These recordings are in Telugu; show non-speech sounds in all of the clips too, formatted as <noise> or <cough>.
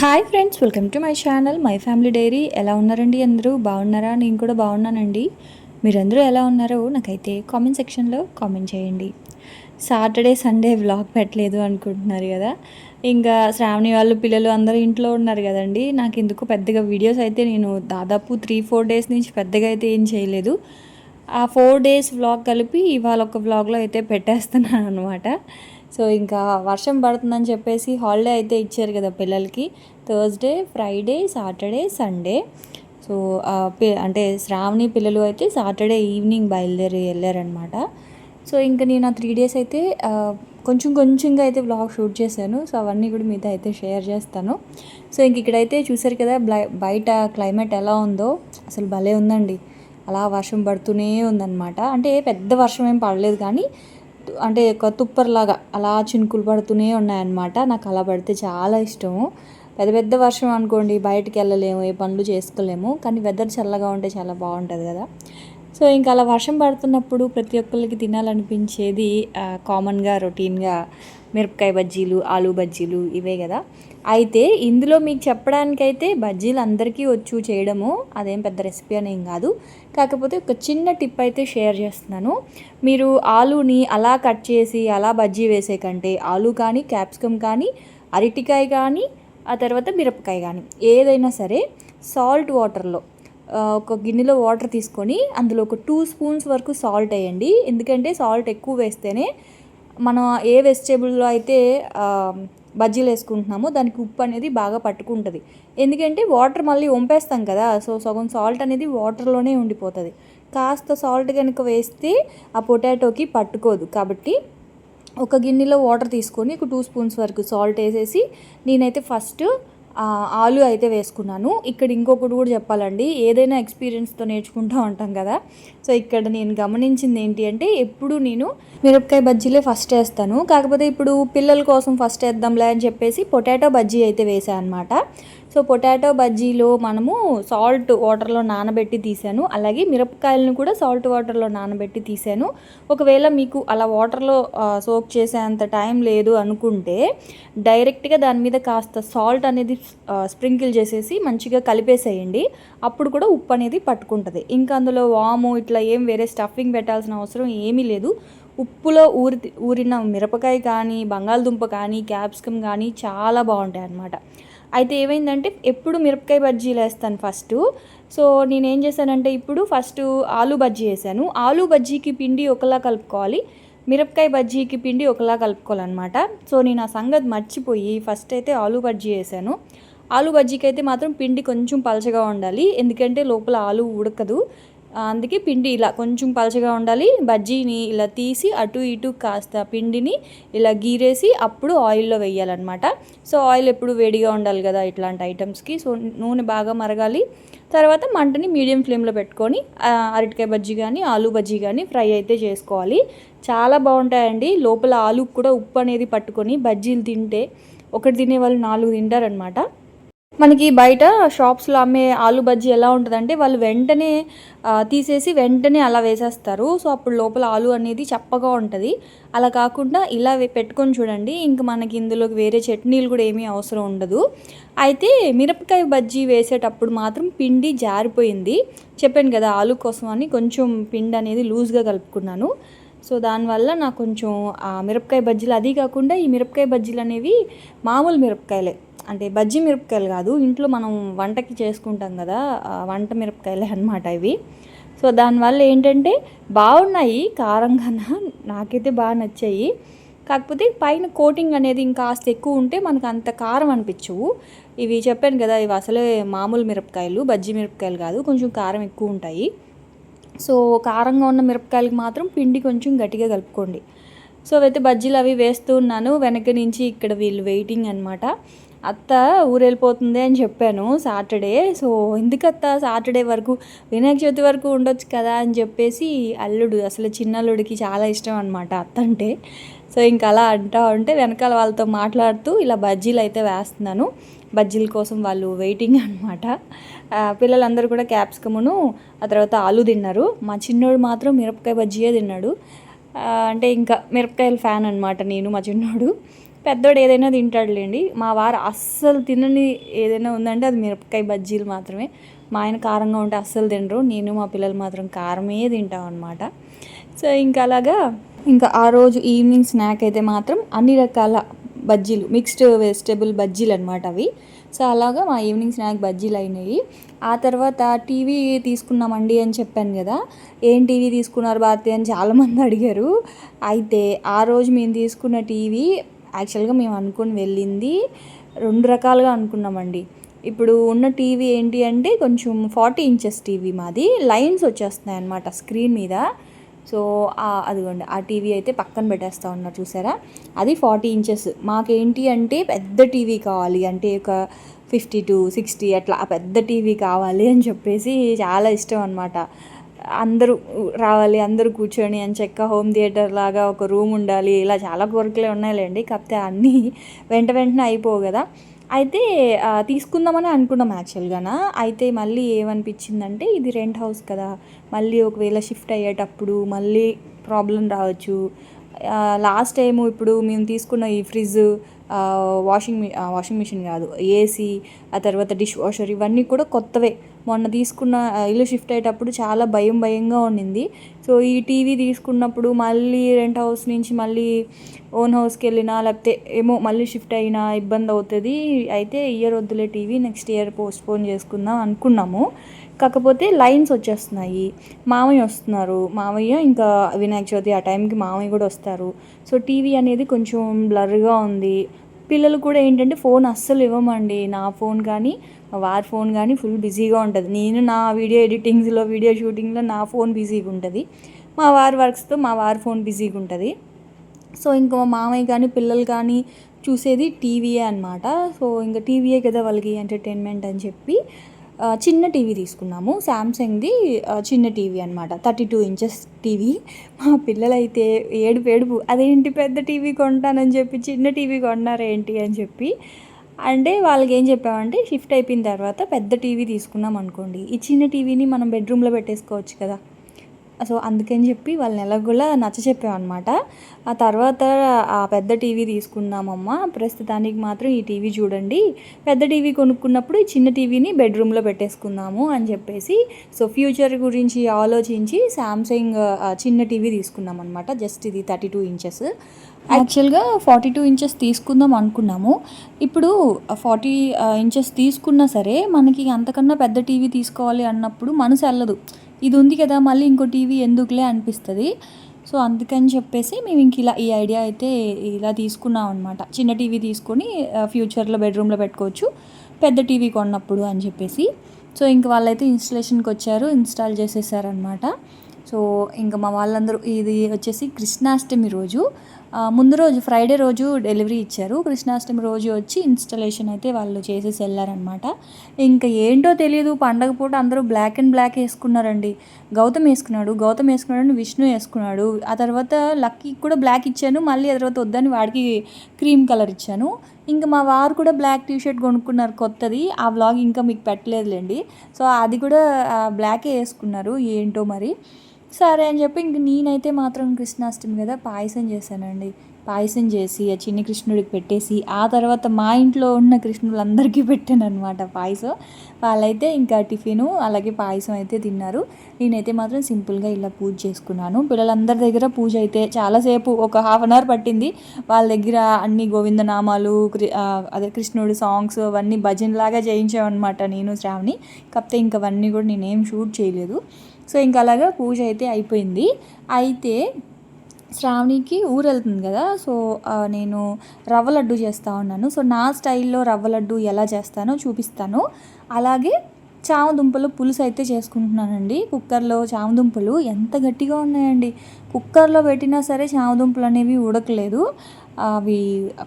Hi friends welcome to my channel my family diary ఎలా ఉన్నారండి అందరూ? బాగున్నారా? నేను కూడా బాగున్నానండి. మీరందరూ ఎలా ఉన్నారో నాకైతే కామెంట్ సెక్షన్లో కామెంట్ చేయండి. సాటర్డే సండే వ్లాగ్ పెట్టలేదు అనుకుంటున్నారు కదా. ఇంకా శ్రావణి వాళ్ళు పిల్లలు అందరూ ఇంట్లో ఉన్నారు కదండి. నాకు ఎందుకు పెద్దగా వీడియోస్ అయితే నేను దాదాపు త్రీ ఫోర్ డేస్ నుంచి పెద్దగా అయితే ఏం చేయలేదు. ఆ ఫోర్ డేస్ వ్లాగ్ కలిపి ఇవాళ ఒక వ్లాగ్లో అయితే పెట్టేస్తున్నాను అనమాట సో ఇంకా వర్షం పడుతుందని చెప్పేసి హాలిడే అయితే ఇచ్చారు కదా పిల్లలకి. Thursday Friday Saturday Sunday so P- అంటే శ్రావణి పిల్లలు అయితే సాటర్డే ఈవినింగ్ బయలుదేరి వెళ్ళారనమాట సో ఇంకా నేను ఆ త్రీ డేస్ అయితే కొంచెం కొంచెంగా అయితే వ్లాగ్ షూట్ చేశాను. సో అవన్నీ కూడా మీతో అయితే షేర్ చేస్తాను. సో ఇంక ఇక్కడైతే చూసారు కదా బ్లై- బయట క్లైమేట్ ఎలా ఉందో. అసలు భలే ఉందండి. అలా వర్షం పడుతూనే ఉందన్నమాట. అంటే పెద్ద వర్షం ఏం పడలేదు కానీ అంటే ఒక తుప్పర్లాగా అలా చినుకులు పడుతూనే ఉన్నాయన్నమాట. నాకు అలా పడితే చాలా ఇష్టము. పెద్ద పెద్ద వర్షం అనుకోండి బయటికి వెళ్ళలేము ఏ పనులు చేసుకోలేము. కానీ వెదర్ చల్లగా ఉంటే చాలా బాగుంటుంది కదా. సో ఇంకా అలా వర్షం పడుతున్నప్పుడు ప్రతి ఒక్కరికి తినాలనిపించేది కామన్గా రొటీన్గా మిరపకాయ బజ్జీలు ఆలు బజ్జీలు ఇవే కదా. అయితే ఇందులో మీకు చెప్పడానికైతే బజ్జీలు అందరికీ వచ్చు చేయడము అదేం పెద్ద రెసిపీ అనేం కాదు. కాకపోతే ఒక చిన్న టిప్ అయితే షేర్ చేస్తున్నాను. మీరు ఆలుని అలా కట్ చేసి అలా బజ్జీ వేసే కంటే ఆలు కానీ క్యాప్సికమ్ కానీ అరటికాయ కానీ ఆ తర్వాత మిరపకాయ కానీ ఏదైనా సరే సాల్ట్ వాటర్లో ఒక గిన్నెలో వాటర్ తీసుకొని అందులో ఒక టూ స్పూన్స్ వరకు సాల్ట్ వేయండి. ఎందుకంటే సాల్ట్ ఎక్కువ వేస్తేనే మనం ఏ వెజిటేబుల్లో అయితే బజ్జీలు వేసుకుంటున్నామో దానికి ఉప్పు అనేది బాగా పట్టుకుంటుంది. ఎందుకంటే వాటర్ మళ్ళీ వంపేస్తాం కదా సో సగం సాల్ట్ అనేది వాటర్లోనే ఉండిపోతుంది. కాస్త సాల్ట్ కనుక వేస్తే ఆ పొటాటోకి పట్టుకోదు. కాబట్టి ఒక గిన్నెలో వాటర్ తీసుకొని ఒక టూ స్పూన్స్ వరకు సాల్ట్ వేసేసి నేనైతే ఫస్ట్ ఆలు అయితే వేసుకున్నాను. ఇక్కడ ఇంకొకటి కూడా చెప్పాలండి. ఏదైనా ఎక్స్పీరియన్స్తో నేర్చుకుంటూ ఉంటాం కదా. సో ఇక్కడ నేను గమనించింది ఏంటి అంటే ఎప్పుడు నేను మిరపకాయ బజ్జీలే ఫస్ట్ వేస్తాను. కాకపోతే ఇప్పుడు పిల్లల కోసం ఫస్ట్ వేద్దాంలే అని చెప్పేసి పొటాటో బజ్జీ అయితే వేసాను అనమాట సో పొటాటో బజ్జీలో మనము సాల్ట్ వాటర్లో నానబెట్టి తీసాను. అలాగే మిరపకాయలను కూడా సాల్ట్ వాటర్లో నానబెట్టి తీసాను. ఒకవేళ మీకు అలా వాటర్లో సోక్ చేసేంత టైం లేదు అనుకుంటే డైరెక్ట్గా దాని మీద కాస్త సాల్ట్ అనేది స్ప్రింకిల్ చేసేసి మంచిగా కలిపేసేయండి. అప్పుడు కూడా ఉప్పు అనేది పట్టుకుంటుంది. ఇంకా అందులో వాము ఇట్లా ఏం వేరే స్టఫింగ్ పెట్టాల్సిన అవసరం ఏమీ లేదు. ఉప్పులో ఊరి ఊరిన మిరపకాయ కానీ బంగాళదుంప కానీ క్యాప్సికమ్ కానీ చాలా బాగుంటాయి అన్నమాట అయితే ఏమైందంటే ఎప్పుడు మిరపకాయ బజ్జీలు వేస్తాను ఫస్ట్. సో నేను ఏం చేశానంటే ఇప్పుడు ఫస్ట్ ఆలు బజ్జీ వేసాను. ఆలు బజ్జీకి పిండి ఒకలా కలుపుకోవాలి. మిరపకాయ బజ్జీకి పిండి ఒకలా కలుపుకోవాలన్నమాట. సో నేను ఆ సంగతి మర్చిపోయి ఫస్ట్ అయితే ఆలు బజ్జీ వేసాను. ఆలు బజ్జీకి అయితే మాత్రం పిండి కొంచెం పలచగా ఉండాలి. ఎందుకంటే లోపల ఆలు ఉడకదు. అందుకే పిండి ఇలా కొంచెం పలచగా ఉండాలి. బజ్జీని ఇలా తీసి అటు ఇటు కాస్త పిండిని ఇలా గీరేసి అప్పుడు ఆయిల్లో వేయాలన్నమాట. సో ఆయిల్ ఎప్పుడు వేడిగా ఉండాలి కదా ఇట్లాంటి ఐటమ్స్కి. సో నూనె బాగా మరగాలి. తర్వాత మంటని మీడియం ఫ్లేమ్లో పెట్టుకొని అరటికాయ బజ్జీ కానీ ఆలు బజ్జీ కానీ ఫ్రై అయితే చేసుకోవాలి. చాలా బాగుంటాయండి. లోపల ఆలు కూడా ఉప్పు అనేది పట్టుకొని బజ్జీలు తింటే ఒకటి తినే వాళ్ళు నాలుగు తింటారనమాట మనకి బయట షాప్స్లో అమ్మే ఆలు బజ్జీ ఎలా ఉంటుందంటే వాళ్ళు వెంటనే తీసేసి వెంటనే అలా వేసేస్తారు. సో అప్పుడు లోపల ఆలు అనేది చప్పగా ఉంటుంది. అలా కాకుండా ఇలా పెట్టుకొని చూడండి. ఇంక మనకి ఇందులోకి వేరే చట్నీలు కూడా ఏమీ అవసరం ఉండదు. అయితే మిరపకాయ బజ్జీ వేసేటప్పుడు మాత్రం పిండి జారిపోయింది. చెప్పాను కదా ఆలు కోసం అని కొంచెం పిండి అనేది లూజ్గా కలుపుకున్నాను. సో దానివల్ల నాకు కొంచెం మిరపకాయ బజ్జీలు అది కాకుండా ఈ మిరపకాయ బజ్జీలు అనేవి మామూలు మిరపకాయలే. అంటే బజ్జీ మిరపకాయలు కాదు ఇంట్లో మనం వంటకి చేసుకుంటాం కదా వంట మిరపకాయలే అన్నమాట ఇవి. సో దానివల్ల ఏంటంటే బాగున్నాయి కారంగా నాకైతే బాగా నచ్చాయి. కాకపోతే పైన కోటింగ్ అనేది ఇంకా కాస్త ఎక్కువ ఉంటే మనకు అంత కారం అనిపించవు. ఇవి చెప్పాను కదా ఇవి అసలే మామూలు మిరపకాయలు బజ్జీ మిరపకాయలు కాదు కొంచెం కారం ఎక్కువ ఉంటాయి. సో కారంగా ఉన్న మిరపకాయలకి మాత్రం పిండి కొంచెం గట్టిగా కలుపుకోండి. సో అయితే బజ్జీలు అవి వేస్తూ ఉన్నాను వెనక నుంచి ఇక్కడ వీళ్ళు వెయిటింగ్ అనమాట అత్త ఊరెళ్ళిపోతుంది అని చెప్పాను సాటర్డే. సో ఎందుకత్త సాటర్డే వరకు వినాయక చవితి వరకు ఉండొచ్చు కదా అని చెప్పేసి అల్లుడు అసలు చిన్నల్లుడికి చాలా ఇష్టం అనమాట అత్త అంటే సో ఇంకా అలా అంటా ఉంటే వెనకాల వాళ్ళతో మాట్లాడుతూ ఇలా బజ్జీలు అయితే వేస్తున్నాను. బజ్జీల కోసం వాళ్ళు వెయిటింగ్ అనమాట పిల్లలందరూ కూడా క్యాప్సికమును ఆ తర్వాత ఆలు తిన్నారు. మా చిన్నోడు మాత్రం మిరపకాయ బజ్జీయే తిన్నాడు. అంటే ఇంకా మిరపకాయల ఫ్యాన్ అనమాట నేను మా చిన్నోడు. పెద్దోడు ఏదైనా తింటాడులేండి. మా వారు అస్సలు తినని ఏదైనా ఉందంటే అది మిరపకాయ బజ్జీలు మాత్రమే. మా ఆయన కారంగా ఉంటే అస్సలు తినరు. నేను మా పిల్లలు మాత్రం కారమే తింటాం అనమాట సో ఇంకా అలాగా ఇంకా ఆ రోజు ఈవినింగ్ స్నాక్ అయితే మాత్రం అన్ని రకాల బజ్జీలు మిక్స్డ్ వెజిటేబుల్ బజ్జీలు అనమాట అవి. సో అలాగా మా ఈవినింగ్ స్నాక్ బజ్జీలు అయినాయి. ఆ తర్వాత టీవీ తీసుకున్నామండి అని చెప్పాను కదా. ఏం టీవీ తీసుకున్నారు భారతి అని చాలామంది అడిగారు. అయితే ఆ రోజు మేము తీసుకున్న టీవీ యాక్చువల్గా మేము అనుకుని వెళ్ళింది రెండు రకాలుగా అనుకున్నామండి. ఇప్పుడు ఉన్న టీవీ ఏంటి అంటే కొంచెం ఫార్టీ ఇంచెస్ టీవీ మాది. లైన్స్ వచ్చేస్తున్నాయి అన్నమాట స్క్రీన్ మీద. సో అదిగోండి ఆ టీవీ అయితే పక్కన పెట్టేస్తా ఉన్నారు చూసారా? అది ఫార్టీ ఇంచెస్. మాకేంటి అంటే పెద్ద టీవీ కావాలి. అంటే ఒక ఫిఫ్టీ టు సిక్స్టీ అట్లా ఆ పెద్ద టీవీ కావాలి అని చెప్పేసి చాలా ఇష్టం అనమాట అందరూ రావాలి అందరూ కూర్చొని అని చెక్క హోమ్ థియేటర్ లాగా ఒక రూమ్ ఉండాలి ఇలా చాలా కోరికలే ఉన్నాయిలేండి. కాకపోతే అన్నీ <laughs> వెంట వెంటనే అయిపోవు కదా. అయితే తీసుకుందామని అనుకున్నాం యాక్చువల్గా అయితే మళ్ళీ ఏమనిపించిందంటే ఇది రెంట్ హౌస్ కదా. మళ్ళీ ఒకవేళ షిఫ్ట్ అయ్యేటప్పుడు మళ్ళీ ప్రాబ్లం రావచ్చు. లాస్ట్ టైము ఇప్పుడు మేము తీసుకున్న ఈ ఫ్రిడ్జ్ వాషింగ్ వాషింగ్ మిషన్ కాదు ఏసీ ఆ తర్వాత డిష్ వాషర్ ఇవన్నీ కూడా కొత్తవే. మొన్న తీసుకున్న ఇల్లు షిఫ్ట్ అయ్యేటప్పుడు చాలా భయం భయంగా ఉండింది. సో ఈ టీవీ తీసుకున్నప్పుడు మళ్ళీ రెంట్ హౌస్ నుంచి మళ్ళీ ఓన్ హౌస్కి వెళ్ళినా లేకపోతే ఏమో మళ్ళీ షిఫ్ట్ అయినా ఇబ్బంది అవుతుంది. అయితే ఇయర్ వద్దులే టీవీ నెక్స్ట్ ఇయర్ పోస్ట్పోన్ చేసుకుందాం అనుకున్నాము. కాకపోతే లైన్స్ వచ్చేస్తున్నాయి. మామయ్య వస్తున్నారు. మామయ్య ఇంకా వినాయక చవితి ఆ టైంకి మామయ్య కూడా వస్తారు. సో టీవీ అనేది కొంచెం బ్లర్గా ఉంది. పిల్లలు కూడా ఏంటంటే ఫోన్ అస్సలు ఇవ్వమండి. నా ఫోన్ కానీ వారి ఫోన్ కానీ ఫుల్ బిజీగా ఉంటుంది. నేను నా వీడియో ఎడిటింగ్స్లో వీడియో షూటింగ్లో నా ఫోన్ బిజీగా ఉంటుంది. మా వారి వర్క్స్తో మా వారి ఫోన్ బిజీగా ఉంటుంది. సో ఇంకా మా మామయ్య కానీ పిల్లలు కానీ చూసేది టీవీయే అనమాట సో ఇంకా టీవీయే కదా వాళ్ళకి ఎంటర్టైన్మెంట్ అని చెప్పి చిన్న టీవీ తీసుకున్నాము. శాంసంగ్ది చిన్న టీవీ అనమాట థర్టీ టూ ఇంచెస్ టీవీ. మా పిల్లలైతే ఏడుపు ఏడుపు అదేంటి పెద్ద టీవీ కొంటానని చెప్పి చిన్న టీవీ కొన్నారేంటి అని చెప్పి. అంటే వాళ్ళకి ఏం చెప్పామంటే షిఫ్ట్ అయిపోయిన తర్వాత పెద్ద టీవీ తీసుకున్నాం అనుకోండి ఈ చిన్న టీవీని మనం బెడ్రూమ్లో పెట్టేసుకోవచ్చు కదా. సో అందుకని చెప్పి వాళ్ళని ఎలాగోలా నచ్చ చెప్పామన్నమాట. ఆ తర్వాత ఆ పెద్ద టీవీ తీసుకున్నామమ్మా. ప్రస్తుతానికి మాత్రం ఈ టీవీ చూడండి. పెద్ద టీవీ కొనుక్కున్నప్పుడు ఈ చిన్న టీవీని బెడ్రూమ్లో పెట్టేసుకుందాము అని చెప్పేసి సో ఫ్యూచర్ గురించి ఆలోచించి శాంసంగ్ చిన్న టీవీ తీసుకున్నాం అనమాట జస్ట్ ఇది థర్టీ టూ ఇంచెస్. యాక్చువల్గా ఫార్టీ టూ ఇంచెస్ తీసుకుందాం అనుకున్నాము. ఇప్పుడు ఫార్టీ ఇంచెస్ తీసుకున్నా సరే మనకి అంతకన్నా పెద్ద టీవీ తీసుకోవాలి అన్నప్పుడు మనసు వెళ్ళదు. ఇది ఉంది కదా మళ్ళీ ఇంకో టీవీ ఎందుకులే అనిపిస్తుంది. సో అందుకని చెప్పేసి మేము ఇంక ఇలా ఈ ఐడియా అయితే ఇలా తీసుకున్నాం అనమాట చిన్న టీవీ తీసుకొని ఫ్యూచర్లో బెడ్రూమ్లో పెట్టుకోవచ్చు. పెద్ద టీవీ కొన్నప్పుడు అని చెప్పేసి. సో ఇంక వాళ్ళైతే ఇన్స్టలేషన్కి వచ్చారు ఇన్స్టాల్ చేసేసారనమాట సో ఇంకా మా వాళ్ళందరూ ఇది వచ్చేసి కృష్ణాష్టమి రోజు. ముందు రోజు ఫ్రైడే రోజు డెలివరీ ఇచ్చారు. కృష్ణాష్టమి రోజు వచ్చి ఇన్స్టలేషన్ అయితే వాళ్ళు చేసేసి వెళ్ళారనమాట ఇంకా ఏంటో తెలియదు పండగ పూట అందరూ బ్లాక్ అండ్ బ్లాక్ వేసుకున్నారండి. గౌతమ్ వేసుకున్నాడు గౌతమ్ వేసుకున్నాడు విష్ణు వేసుకున్నాడు. ఆ తర్వాత లక్కీ కూడా బ్లాక్ ఇచ్చాను మళ్ళీ ఆ తర్వాత వద్దని వాడికి క్రీమ్ కలర్ ఇచ్చాను. ఇంకా మా వారు కూడా బ్లాక్ టీ షర్ట్ కొనుక్కున్నారు కొత్తది ఆ వ్లాగ్ ఇంకా మీకు పెట్టలేదులేండి. సో అది కూడా బ్లాకే వేసుకున్నారు ఏంటో మరి. సరే అని చెప్పి ఇంక నేనైతే మాత్రం కృష్ణాష్టమి కదా పాయసం చేశానండి. పాయసం చేసి ఆ చిన్ని కృష్ణుడికి పెట్టేసి ఆ తర్వాత మా ఇంట్లో ఉన్న కృష్ణులందరికీ పెట్టాను అనమాట పాయసం. వాళ్ళైతే ఇంకా టిఫిను అలాగే పాయసం అయితే తిన్నారు. నేనైతే మాత్రం సింపుల్గా ఇలా పూజ చేసుకున్నాను. పిల్లలందరి దగ్గర పూజ అయితే చాలాసేపు ఒక హాఫ్ అన్ అవర్ పట్టింది. వాళ్ళ దగ్గర అన్ని గోవిందనామాలు అదే కృష్ణుడు సాంగ్స్ అవన్నీ భజనలాగా చేయించామన్నమాట నేను శ్రావణి. కాకపోతే ఇంక అవన్నీ కూడా నేనేం షూట్ చేయలేదు. సో ఇంకా అలాగా పూజ అయితే అయిపోయింది. అయితే శ్రావణికి ఊరు వెళ్తుంది కదా సో నేను రవ్వ లడ్డు చేస్తూ ఉన్నాను. సో నా స్టైల్లో రవ్వ లడ్డు ఎలా చేస్తానో చూపిస్తాను. అలాగే చామదుంపలు పులుసు అయితే చేసుకుంటున్నానండి. కుక్కర్లో చామదుంపలు ఎంత గట్టిగా ఉన్నాయండి. కుక్కర్లో పెట్టినా సరే చామదుంపలు అనేవి ఉడకలేదు. అవి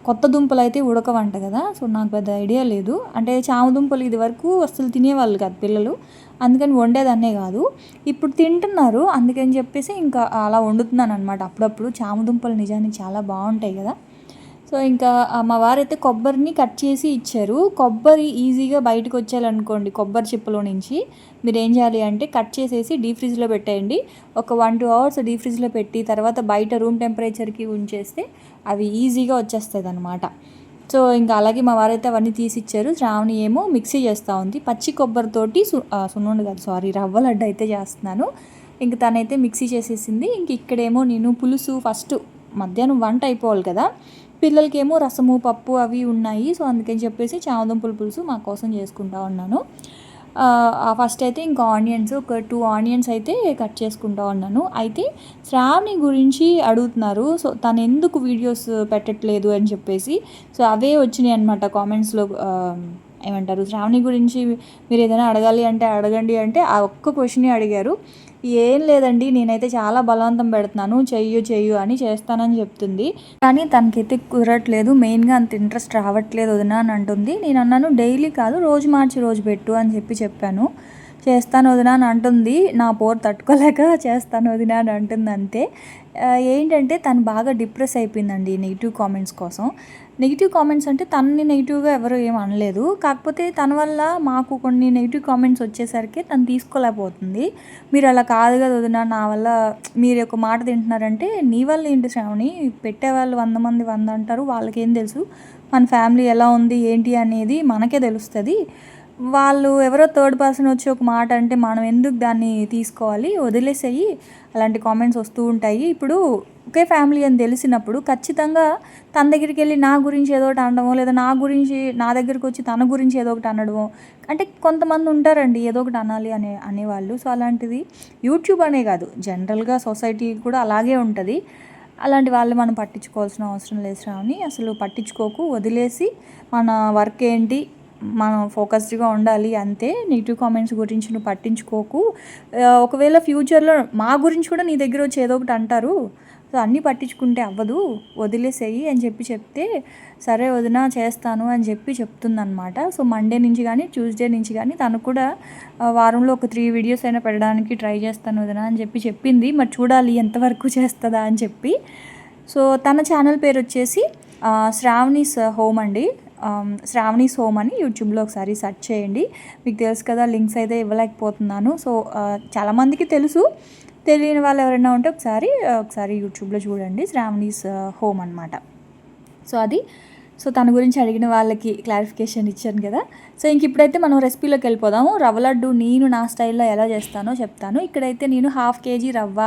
కొత్త దుంపలు అయితే ఉడకవంట కదా సో నాకు పెద్ద ఐడియా లేదు. అంటే చామదుంపలు ఇది వరకు అసలు తినేవాళ్ళు కాదు పిల్లలు. అందుకని వండేదన్నే కాదు. ఇప్పుడు తింటున్నారు అందుకని చెప్పేసి ఇంకా అలా వండుతున్నాను అనమాట అప్పుడప్పుడు చామదుంపలు నిజానికి చాలా బాగుంటాయి కదా. సో ఇంకా మా వారైతే కొబ్బరిని కట్ చేసి ఇచ్చారు. కొబ్బరి ఈజీగా బయటకు వచ్చేయాలనుకోండి కొబ్బరి చిప్పలో నుంచి. మీరు ఏం చేయాలి అంటే కట్ చేసేసి డీ ఫ్రిడ్జ్లో పెట్టేయండి. ఒక వన్ టూ అవర్స్ డీ ఫ్రిడ్జ్లో పెట్టి తర్వాత బయట రూమ్ టెంపరేచర్కి ఉంచేస్తే అవి ఈజీగా వచ్చేస్తుంది అనమాట సో ఇంకా అలాగే మా వారైతే అవన్నీ తీసిచ్చారు. శ్రావణి ఏమో మిక్సీ చేస్తూ ఉంది. పచ్చి కొబ్బరితోటి సు కాదు సారీ రవ్వ లడ్డు అయితే చేస్తున్నాను. ఇంక తనైతే మిక్సీ చేసేసింది. ఇంక ఇక్కడేమో నేను పులుసు ఫస్ట్ మధ్యాహ్నం వంట అయిపోవాలి కదా. పిల్లలకేమో రసము పప్పు అవి ఉన్నాయి. సో అందుకని చెప్పేసి చామదుంపుల పులుసు మా కోసం చేసుకుంటా ఉన్నాను. ఫస్ట్ అయితే ఇంకా ఆనియన్స్ ఒక టూ ఆనియన్స్ అయితే కట్ చేసుకుంటా ఉన్నాను. అయితే శ్రావణి గురించి అడుగుతున్నారు. సో తను ఎందుకు వీడియోస్ పెట్టట్లేదు అని చెప్పేసి. సో అవే వచ్చినాయి అనమాట కామెంట్స్లో ఏమంటారు? శ్రావణి గురించి మీరు ఏదైనా అడగాలి అంటే అడగండి అంటే ఆ ఒక్క క్వశ్చనే అడిగారు. ఏం లేదండి నేనైతే చాలా బలవంతం పెడుతున్నాను. చెయ్యు చెయ్యు అని చేస్తానని చెప్తుంది. కానీ తనకైతే కుదరట్లేదు. మెయిన్గా అంత ఇంట్రెస్ట్ రావట్లేదు వదిన అని అంటుంది. నేను అన్నాను డైలీ కాదు రోజు మార్చి రోజు పెట్టు అని చెప్పి చెప్పాను. చేస్తాను వదిన అని అంటుంది. నా పోరు తట్టుకోలేక <laughs> చేస్తాను వదిన అని అంటుంది అంతే. ఏంటంటే తను బాగా డిప్రెస్ అయిపోయిందండి నెగిటివ్ కామెంట్స్ కోసం. నెగిటివ్ కామెంట్స్ అంటే తనని నెగిటివ్గా ఎవరు ఏం అనలేదు. కాకపోతే తన వల్ల మాకు కొన్ని నెగిటివ్ కామెంట్స్ వచ్చేసరికి తను తీసుకోలేకపోతుంది. మీరు అలా కాదు కదా వదిన నా వల్ల మీరు ఒక మాట తింటున్నారంటే నీ వల్ల ఏంటి శ్రావణి? పెట్టేవాళ్ళు వంద మంది వంద అంటారు వాళ్ళకేం తెలుసు? మన ఫ్యామిలీ ఎలా ఉంది ఏంటి అనేది మనకే తెలుస్తుంది. వాళ్ళు ఎవరో థర్డ్ పర్సన్ వచ్చి ఒక మాట అంటే మనం ఎందుకు దాన్ని తీసుకోవాలి? వదిలేసేయి. అలాంటి కామెంట్స్ వస్తూ ఉంటాయి. ఇప్పుడు ఒకే ఫ్యామిలీ అని తెలిసినప్పుడు ఖచ్చితంగా తన దగ్గరికి వెళ్ళి నా గురించి ఏదో ఒకటి అనడమో లేదా నా గురించి నా దగ్గరికి వచ్చి తన గురించి ఏదో ఒకటి అనడమో అంటే కొంతమంది ఉంటారండి ఏదో ఒకటి అనాలి అనే అనేవాళ్ళు. సో అలాంటిది యూట్యూబ్ అనే కాదు జనరల్గా సొసైటీ కూడా అలాగే ఉంటుంది. అలాంటి వాళ్ళు మనం పట్టించుకోవాల్సిన అవసరం లేదు శ్రావణి. అసలు పట్టించుకోకు వదిలేసి మన వర్క్ ఏంటి మనం ఫోకస్డ్గా ఉండాలి అంతే నెగిటివ్ కామెంట్స్ గురించి నువ్వు పట్టించుకోకు. ఒకవేళ ఫ్యూచర్లో మా గురించి కూడా నీ దగ్గర వచ్చి ఏదో ఒకటి అంటారు. సో అన్నీ పట్టించుకుంటే అవ్వదు. వదిలేసేయి అని చెప్పి చెప్తే సరే వదిన చేస్తాను అని చెప్పి చెప్తుందనమాట సో మండే నుంచి కానీ ట్యూస్డే నుంచి కానీ తను కూడా వారంలో ఒక త్రీ వీడియోస్ అయినా పెట్టడానికి ట్రై చేస్తాను వదిన అని చెప్పి చెప్పింది. మరి చూడాలి ఎంతవరకు చేస్తుందా అని చెప్పి. సో తన ఛానల్ పేరు వచ్చేసి శ్రావణీస్ హోమ్ అండి. శ్రావణి సోమ్ అని యూట్యూబ్లో ఒకసారి సెర్చ్ చేయండి. మీకు తెలుసు కదా లింక్స్ అయితే ఇవ్వలేకపోతున్నాను. సో చాలామందికి తెలుసు. తెలియని వాళ్ళు ఎవరైనా ఉంటే ఒకసారి ఒకసారి యూట్యూబ్లో చూడండి. శ్రావణీస్ హోమ్ అనమాట సో అది. సో తన గురించి అడిగిన వాళ్ళకి క్లారిఫికేషన్ ఇచ్చాను కదా. సో ఇంక ఇప్పుడైతే మనం రెసిపీలోకి వెళ్ళిపోదాము. రవ్వ లడ్డు నేను నా స్టైల్లో ఎలా చేస్తానో చెప్తాను. ఇక్కడైతే నేను హాఫ్ కేజీ రవ్వ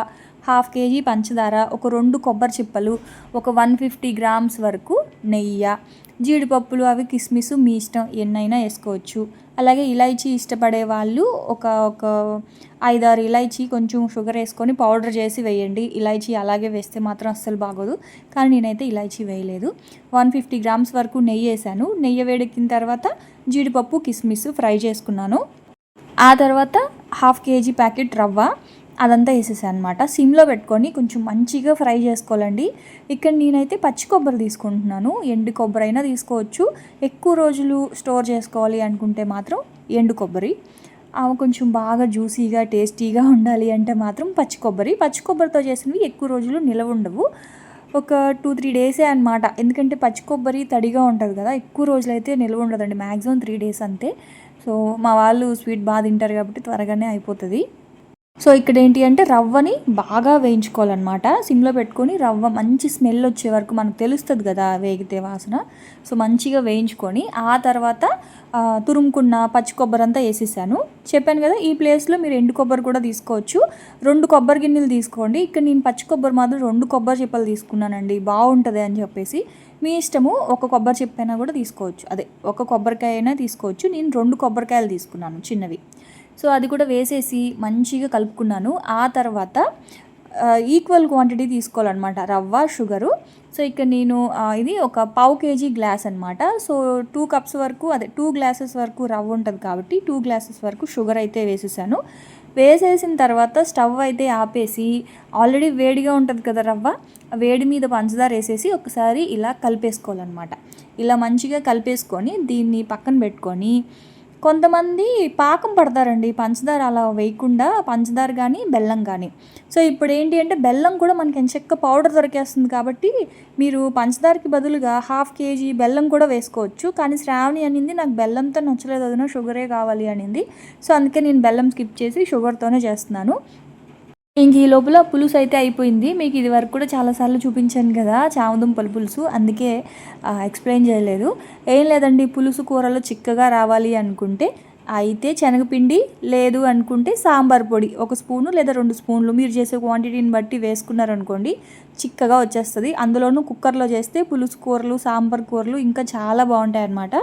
హాఫ్ కేజీ పంచదార ఒక రెండు కొబ్బరి చిప్పలు ఒక వన్ ఫిఫ్టీ గ్రామ్స్ వరకు నెయ్యి జీడిపప్పులు అవి కిస్మిస్ మీ ఇష్టం ఎన్నైనా వేసుకోవచ్చు. అలాగే ఇలైచీ ఇష్టపడే వాళ్ళు ఒక ఒక ఐదారు ఇలైచీ కొంచెం షుగర్ వేసుకొని పౌడర్ చేసి వేయండి. ఇలైచీ అలాగే వేస్తే మాత్రం అస్సలు బాగోదు. కానీ నేనైతే ఇలైచీ వేయలేదు. వన్ ఫిఫ్టీ గ్రామ్స్ వరకు నెయ్యి వేసాను. నెయ్యి వేడెక్కిన తర్వాత జీడిపప్పు కిస్మిస్ ఫ్రై చేసుకున్నాను. ఆ తర్వాత హాఫ్ కేజీ ప్యాకెట్ రవ్వ. అదంతా వేసేసాను అనమాట సిమ్లో పెట్టుకొని కొంచెం మంచిగా ఫ్రై చేసుకోవాలండి. ఇక్కడ నేనైతే పచ్చి కొబ్బరి తీసుకుంటున్నాను. ఎండు కొబ్బరి అయినా తీసుకోవచ్చు. ఎక్కువ రోజులు స్టోర్ చేసుకోవాలి అనుకుంటే మాత్రం ఎండు కొబ్బరి. అవి కొంచెం బాగా జ్యూసీగా టేస్టీగా ఉండాలి అంటే మాత్రం పచ్చి కొబ్బరి. పచ్చి కొబ్బరితో చేసినవి ఎక్కువ రోజులు నిలవ ఉండవు. ఒక టూ త్రీ డేసే అనమాట ఎందుకంటే పచ్చి కొబ్బరి తడిగా ఉంటుంది కదా. ఎక్కువ రోజులు అయితే నిల్వ ఉండదండి. మ్యాక్సిమం త్రీ డేస్ అంతే. సో మా వాళ్ళు స్వీట్ బాగా తింటారు కాబట్టి త్వరగానే అయిపోతుంది. సో ఇక్కడ ఏంటి అంటే రవ్వని బాగా వేయించుకోవాలన్నమాట. సిమ్లో పెట్టుకొని రవ్వ మంచి స్మెల్ వచ్చే వరకు మనకు తెలుస్తుంది కదా వేగితే వాసన. సో మంచిగా వేయించుకొని ఆ తర్వాత తురుముకున్న పచ్చి కొబ్బరి అంతా వేసేసాను. చెప్పాను కదా ఈ ప్లేస్లో మీరు ఎండు కొబ్బరి కూడా తీసుకోవచ్చు. రెండు కొబ్బరి గిన్నెలు తీసుకోండి. ఇక్కడ నేను పచ్చి కొబ్బరి మాత్రం రెండు కొబ్బరి చిప్పలు తీసుకున్నానండి. బాగుంటుంది అని చెప్పేసి. మీ ఇష్టము ఒక కొబ్బరి చెప్పైనా కూడా తీసుకోవచ్చు. అదే ఒక కొబ్బరికాయ అయినా తీసుకోవచ్చు. నేను రెండు కొబ్బరికాయలు తీసుకున్నాను చిన్నవి. సో అది కూడా వేసేసి మంచిగా కలుపుకున్నాను. ఆ తర్వాత ఈక్వల్ క్వాంటిటీ తీసుకోవాలన్నమాట రవ్వ షుగరు సో ఇక్కడ నేను ఇది ఒక పావు కేజీ గ్లాస్ అనమాట సో టూ కప్స్ వరకు అదే టూ గ్లాసెస్ వరకు రవ్వ ఉంటుంది కాబట్టి టూ గ్లాసెస్ వరకు షుగర్ అయితే వేసేసాను. వేసేసిన తర్వాత స్టవ్ అయితే ఆపేసి ఆల్రెడీ వేడిగా ఉంటుంది కదా రవ్వ వేడి మీద పంచదార వేసేసి ఒకసారి ఇలా కలిపేసుకోవాలన్నమాట. ఇలా మంచిగా కలిపేసుకొని దీన్ని పక్కన పెట్టుకొని కొంతమంది పాకం పడతారండి పంచదార అలా వేయకుండా పంచదార కానీ బెల్లం కానీ సో ఇప్పుడు ఏంటి అంటే బెల్లం కూడా మనకి ఎంచక్క పౌడర్ దొరికేస్తుంది కాబట్టి మీరు పంచదారకి బదులుగా హాఫ్ కేజీ బెల్లం కూడా వేసుకోవచ్చు. కానీ శ్రావణి అనింది నాకు బెల్లంతో నచ్చలేదు అదన షుగరే కావాలి అనింది. సో అందుకే నేను బెల్లం స్కిప్ చేసి షుగర్తోనే చేస్తున్నాను. ఇంక ఈ లోపల పులుసు అయితే అయిపోయింది. మీకు ఇది వరకు కూడా చాలాసార్లు చూపించాను కదా చామదుంపల పులుసు. అందుకే ఎక్స్ప్లెయిన్ చేయలేదు. ఏం లేదండి పులుసు కూరలో చిక్కగా రావాలి అనుకుంటే అయితే శనగపిండి లేదు అనుకుంటే సాంబార్ పొడి. ఒక స్పూను లేదా రెండు స్పూన్లు. మీరు చేసే క్వాంటిటీని బట్టి వేసుకున్నారనుకోండి చిక్కగా వచ్చేస్తుంది. అందులోనూ కుక్కర్లో చేస్తే పులుసు కూరలు సాంబార్ కూరలు ఇంకా చాలా బాగుంటాయి అన్నమాట.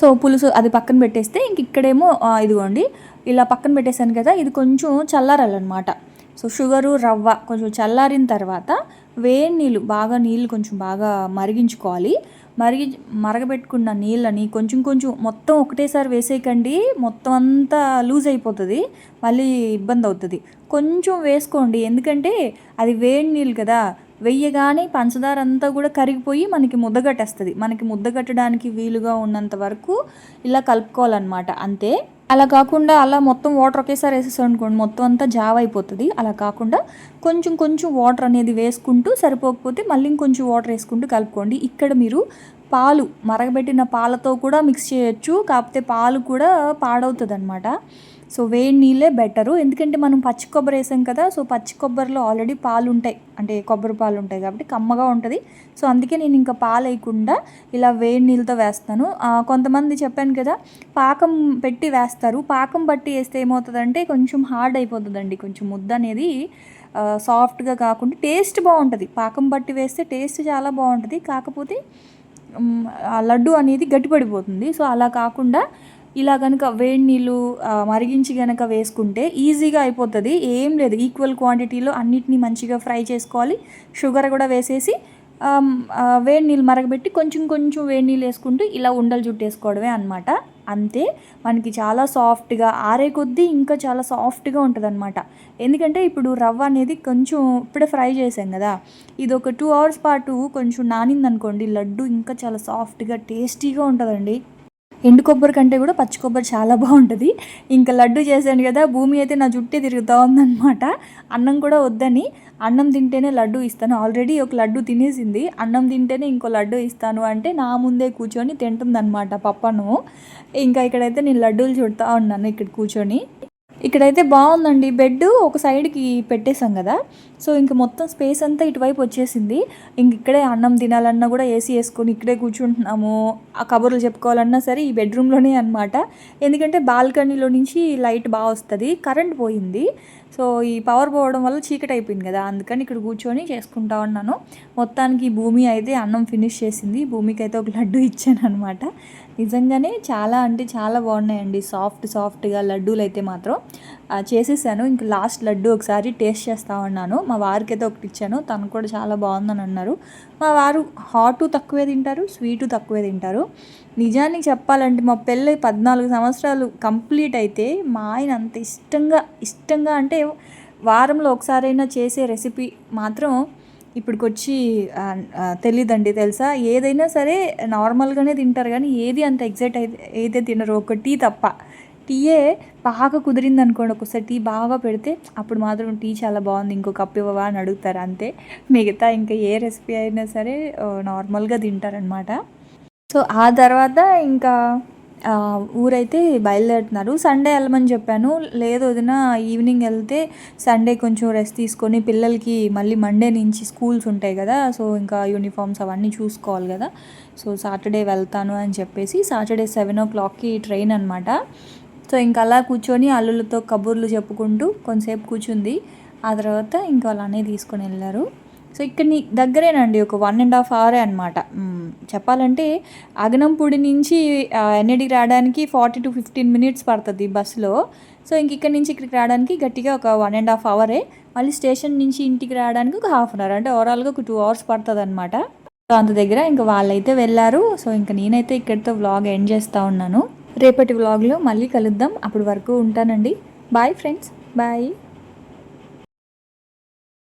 సో పులుసు అది పక్కన పెట్టేస్తే ఇంక ఇక్కడేమో ఇదిగోండి. ఇలా పక్కన పెట్టేశాను కదా ఇది కొంచెం చల్లారాలన్నమాట. సో షుగరు రవ్వ కొంచెం చల్లారిన తర్వాత వేడి నీళ్ళు బాగా నీళ్ళు కొంచెం బాగా మరిగించుకోవాలి. మరిగి మరగబెట్టుకున్న నీళ్ళని కొంచెం కొంచెం మొత్తం ఒకటేసారి వేసేయకండి. మొత్తం అంతా లూజ్ అయిపోతుంది. మళ్ళీ ఇబ్బంది అవుతుంది. కొంచెం వేసుకోండి. ఎందుకంటే అది వేడి నీళ్ళు కదా. వెయ్యగానే పంచదార అంతా కూడా కరిగిపోయి మనకి ముద్దగట్టేస్తుంది మనకి ముద్దగట్టడానికి వీలుగా ఉన్నంత వరకు ఇలా కలుపుకోవాలన్నమాట. అంతే. అలా కాకుండా అలా మొత్తం వాటర్ ఒకేసారి వేసేసాం అనుకోండి మొత్తం అంతా జావ్ అయిపోతుంది. అలా కాకుండా కొంచెం కొంచెం వాటర్ అనేది వేసుకుంటూ సరిపోకపోతే మళ్ళీ ఇంకొంచెం వాటర్ వేసుకుంటూ కలుపుకోండి. ఇక్కడ మీరు పాలు మరగబెట్టిన పాలతో కూడా మిక్స్ చేయొచ్చు కాకపోతే పాలు కూడా పాడవుతుంది అనమాట సో వేడి నీళ్ళే బెటరు. ఎందుకంటే మనం పచ్చి కొబ్బరి వేసాం కదా సో పచ్చి కొబ్బరిలో ఆల్రెడీ పాలు ఉంటాయి అంటే కొబ్బరి పాలు ఉంటాయి కాబట్టి కమ్మగా ఉంటుంది. సో అందుకే నేను ఇంకా పాలు వేయకుండా ఇలా వేడి నీళ్ళతో వేస్తాను కొంతమంది చెప్పాను కదా పాకం పెట్టి వేస్తారు. పాకం పట్టి వేస్తే ఏమవుతుందంటే కొంచెం హార్డ్ అయిపోతుందండి. కొంచెం ముద్ద అనేది సాఫ్ట్గా కాకుండా టేస్ట్ బాగుంటుంది. పాకం పట్టి వేస్తే టేస్ట్ చాలా బాగుంటుంది. కాకపోతే ఆ లడ్డు అనేది గట్టిపడిపోతుంది. సో అలా కాకుండా ఇలా కనుక వేడి నీళ్ళు మరిగించి కనుక వేసుకుంటే ఈజీగా అయిపోతుంది. ఏం లేదు. ఈక్వల్ క్వాంటిటీలో అన్నిటినీ మంచిగా ఫ్రై చేసుకోవాలి. షుగర్ కూడా వేసేసి వేడి నీళ్ళు మరగబెట్టి కొంచెం కొంచెం వేడి నీళ్ళు వేసుకుంటూ ఇలా ఉండలు చుట్టేసుకోవడమే అనమాట అంతే. మనకి చాలా సాఫ్ట్గా ఆరే కొద్దీ ఇంకా చాలా సాఫ్ట్గా ఉంటుంది అనమాట ఎందుకంటే ఇప్పుడు రవ్వ అనేది కొంచెం ఇప్పుడే ఫ్రై చేసాం కదా. ఇది ఒక టూ అవర్స్ పాటు కొంచెం నానిందనుకోండి లడ్డు ఇంకా చాలా సాఫ్ట్గా టేస్టీగా ఉంటుందండి. ఎండు కొబ్బరి కంటే కూడా పచ్చి కొబ్బరి చాలా బాగుంటుంది. ఇంకా లడ్డు చేశాను కదా భూమి అయితే నా జుట్టే తిరుగుతూ ఉందన్నమాట. అన్నం కూడా వద్దని అన్నం తింటేనే లడ్డు ఇస్తాను. ఆల్రెడీ ఒక లడ్డు తినేసింది. అన్నం తింటేనే ఇంకో లడ్డు ఇస్తాను అంటే నా ముందే కూర్చొని తింటుందన్నమాట పప్పను. ఇంకా ఇక్కడైతే నేను లడ్డూలు చుడతా ఉన్నాను ఇక్కడ కూర్చొని. ఇక్కడైతే బాగుందండి. బెడ్ ఒక సైడ్కి పెట్టేశాం కదా. సో ఇంక మొత్తం స్పేస్ అంతా ఇటువైపు వచ్చేసింది. ఇంక ఇక్కడే అన్నం తినాలన్నా కూడా ఏసీ వేసుకొని ఇక్కడే కూర్చుంటున్నాము. ఆ కబుర్లు చెప్పుకోవాలన్నా సరే ఈ బెడ్రూమ్లోనే అనమాట ఎందుకంటే బాల్కనీలో నుంచి లైట్ బాగా వస్తుంది కరెంట్ పోయింది. సో ఈ పవర్ పోవడం వల్ల చీకటి అయిపోయింది కదా అందుకని ఇక్కడ కూర్చొని చేసుకుంటా ఉన్నాను. మొత్తానికి భూమి అయితే అన్నం ఫినిష్ చేసింది. భూమికి అయితే ఒక లడ్డు ఇచ్చాను అనమాట నిజంగానే చాలా అంటే చాలా బాగున్నాయండి. సాఫ్ట్ సాఫ్ట్గా లడ్డూలు అయితే మాత్రం. చేసేసాను. ఇంక లాస్ట్ లడ్డు ఒకసారి టేస్ట్ చేస్తా ఉన్నాను. మా వారికి అయితే ఒకటి ఇచ్చాను. తను కూడా చాలా బాగుందని అన్నారు. మా వారు హాటు తక్కువే తింటారు స్వీటు తక్కువే తింటారు. నిజానికి చెప్పాలంటే మా పెళ్ళి పద్నాలుగు సంవత్సరాలు కంప్లీట్ అయితే మా ఆయన అంత ఇష్టంగా ఇష్టంగా అంటే వారంలో ఒకసారైనా చేసే రెసిపీ మాత్రం ఇప్పటికొచ్చి తెలియదండి తెలీదండి తెలుసా? ఏదైనా సరే నార్మల్గానే తింటారు కానీ ఏది అంత ఎగ్జైట్ అయితే ఏదైతే తినరు. ఒక టీ తప్ప. టీయే బాగా కుదిరింది అనుకోండి ఒకసారి టీ బాగా పెడితే అప్పుడు మాత్రం టీ చాలా బాగుంది ఇంకో కప్ ఇవ్వవా అని అడుగుతారు అంతే. మిగతా ఇంకా ఏ రెసిపీ అయినా సరే నార్మల్గా తింటారనమాట సో ఆ తర్వాత ఇంకా ఊరైతే బయలుదేరుతున్నారు. సండే వెళ్ళమని చెప్పాను. లేదు వదిన ఈవినింగ్ వెళ్తే సండే కొంచెం రెస్ట్ తీసుకొని పిల్లలకి మళ్ళీ మండే నుంచి స్కూల్స్ ఉంటాయి కదా సో ఇంకా యూనిఫామ్స్ అవన్నీ చూసుకోవాలి కదా. సో సాటర్డే వెళ్తాను అని చెప్పేసి సాటర్డే సెవెన్ ఓ క్లాక్కి ట్రైన్ అనమాట సో ఇంకా అలా కూర్చొని అల్లులతో కబుర్లు చెప్పుకుంటూ కొంతసేపు కూర్చుంది. ఆ తర్వాత ఇంకా అలానే తీసుకొని వెళ్ళారు. సో ఇక్కడ నీ దగ్గరేనండి ఒక వన్ అండ్ హాఫ్ అవరే అనమాట చెప్పాలంటే అగనంపూడి నుంచి ఎన్ఐడికి రావడానికి ఫార్టీ టు ఫిఫ్టీన్ మినిట్స్ పడుతుంది బస్సులో. సో ఇంక ఇక్కడ నుంచి ఇక్కడికి రావడానికి గట్టిగా ఒక వన్ అండ్ హాఫ్ అవరే మళ్ళీ స్టేషన్ నుంచి ఇంటికి రావడానికి ఒక హాఫ్ అన్ అవర్ అంటే ఓవరాల్గా ఒక టూ అవర్స్ పడుతుంది అనమాట సో అంత దగ్గర ఇంకా వాళ్ళైతే వెళ్ళారు. సో ఇంకా నేనైతే ఇక్కడితో వ్లాగ్ ఎండ్ చేస్తూ ఉన్నాను. రేపటి వ్లాగ్లో మళ్ళీ కలుద్దాం. అప్పటి వరకు ఉంటానండి. Bye friends bye